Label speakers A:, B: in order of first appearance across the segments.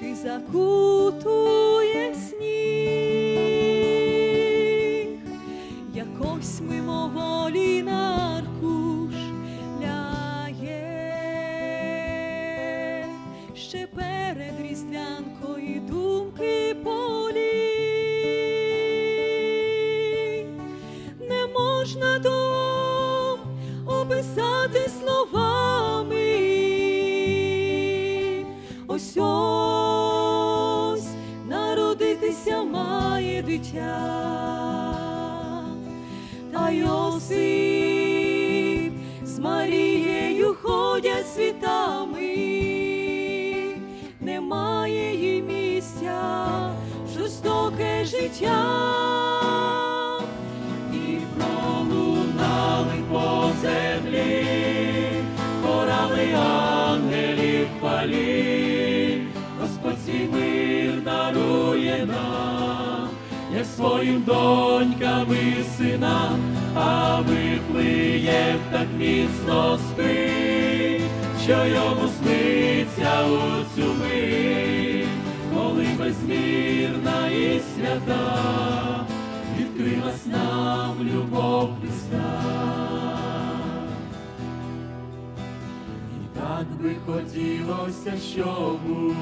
A: пилюшки закутує сніг, якось мимоволі на аркуш лягає, ще перед різдвянкою думки полі не можна дом описати дитя, та Йосип з Марією ходять світами, немає їй місця, жорстоке життя. І пролунали по землі, хорали ангелів хвалі, Господь мир дарує нам, як своїм донькам і синам, а виплиє так міцно спить, що йому сниться у цю мить, коли безмірна і свята відкрилась нам любов Христа. Так би хотілося, щоб у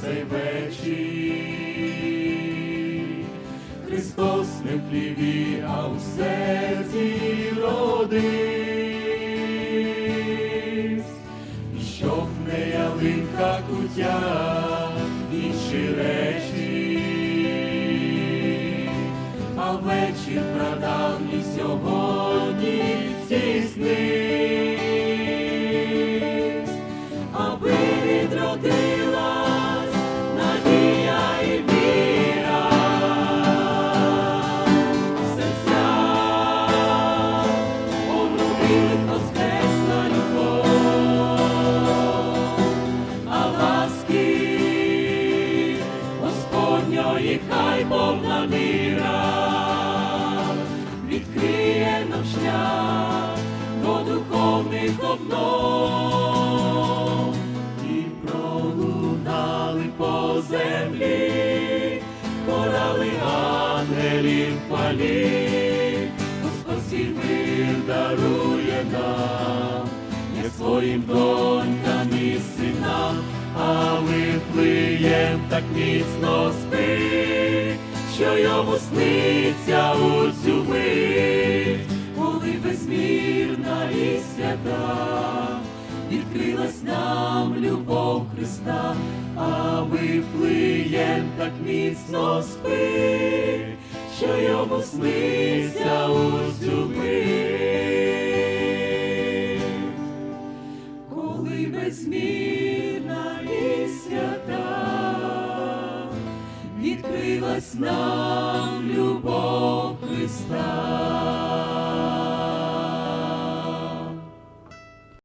A: цей вечір Христос не в хліві, а у серці родись, і щоб не ялинка кутя, інші речі, а вечір прадавній сьогодні здійснись, Господньої хай повна міра. Відкриє нам шлях до духовних обнов. І пролунали по землі, хорали ангелів хвалі, Господь мир дарує нам, як своїм донькам і синам, а виплиєм так міцно спить, що йому сниться у цю мить, коли безмірна і свята, відкрилась нам любов Христа, а виплиєм так міцно спить, що йому сниться у цю мить. Коли безмірна відкрилась нам любов.